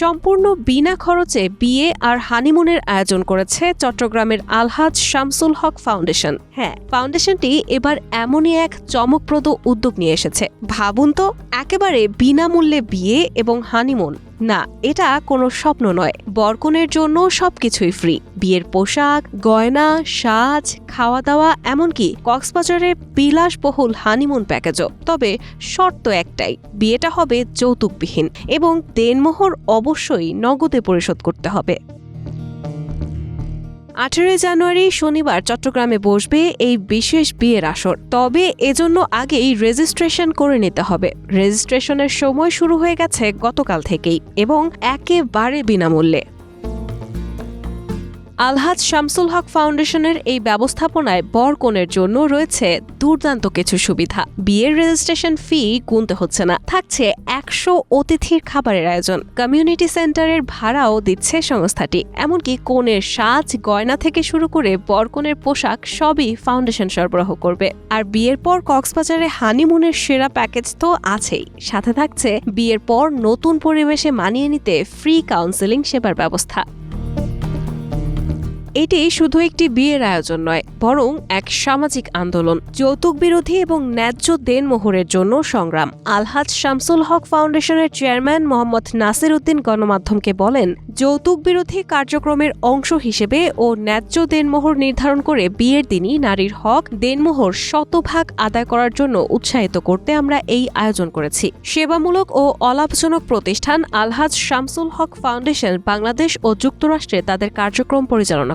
সম্পূর্ণ বিনা খরচে বিয়ে আর হানিমুনের আয়োজন করেছে চট্টগ্রামের আলহাজ শামসুল হক ফাউন্ডেশন। হ্যাঁ ফাউন্ডেশনটি এবার এমনই এক চমকপ্রদ উদ্যোগ নিয়ে এসেছে। ভাবুন তো, একেবারে বিনামূল্যে বিয়ে এবং হানিমুন। না, এটা কোনো স্বপ্ন নয়। বরকনের জন্য সবকিছুই ফ্রি বিয়ের পোশাক, গয়না, সাজ খাওয়া দাওয়া এমনকি কক্সবাজারে বিলাসবহুল হানিমুন প্যাকেজও তবে শর্ত একটাই, বিয়েটা হবে যৌতুকবিহীন এবং দেনমোহর অবশ্যই নগদে পরিশোধ করতে হবে। আঠেরোই জানুয়ারি শনিবার চট্টগ্রামে বসবে এই বিশেষ বিয়ের আসর। তবে এজন্য আগেই রেজিস্ট্রেশন করে নিতে হবে। রেজিস্ট্রেশনের সময় শুরু হয়ে গেছে গতকাল থেকেই এবং একেবারে বিনামূল্যে। আলহাজ শামসুল হক ফাউন্ডেশনের এই ব্যবস্থাপনায় বর কনের জন্য রয়েছে দুর্দান্ত কিছু সুবিধা। বিয়ের রেজিস্ট্রেশন ফি গুনতে হচ্ছে না। থাকছে একশো অতিথির খাবারের আয়োজন। কমিউনিটি সেন্টারের ভাড়াও দিচ্ছে সংস্থাটি। এমনকি কনের সাজ, গয়না থেকে শুরু করে বরকনের পোশাক সবই ফাউন্ডেশন সরবরাহ করবে। আর বিয়ের পর কক্সবাজারে হানিমুনের সেরা প্যাকেজ তো আছেই। সাথে থাকছে বিয়ের পর নতুন পরিবেশে মানিয়ে নিতে ফ্রি কাউন্সেলিং সেবার ব্যবস্থা। এটি শুধু একটি বিয়ের আয়োজন নয়, বরং এক সামাজিক আন্দোলন, যৌতুক বিরোধী এবং ন্যায্য দেনমোহরের জন্য সংগ্রাম। আলহাজ শামসুল হক ফাউন্ডেশনের চেয়ারম্যান মোহাম্মদ নাসির উদ্দিন গণমাধ্যমকে বলেন, যৌতুক বিরোধী কার্যক্রমের অংশ হিসেবে ও ন্যায্য দেনমোহর নির্ধারণ করে বিয়ের দিনই নারীর হক দেনমোহর শতভাগ আদায় করার জন্য উৎসাহিত করতে আমরা এই আয়োজন করেছি। সেবামূলক ও অলাভজনক প্রতিষ্ঠান আলহাজ শামসুল হক ফাউন্ডেশন বাংলাদেশ ও যুক্তরাষ্ট্রে তাদের কার্যক্রম পরিচালনা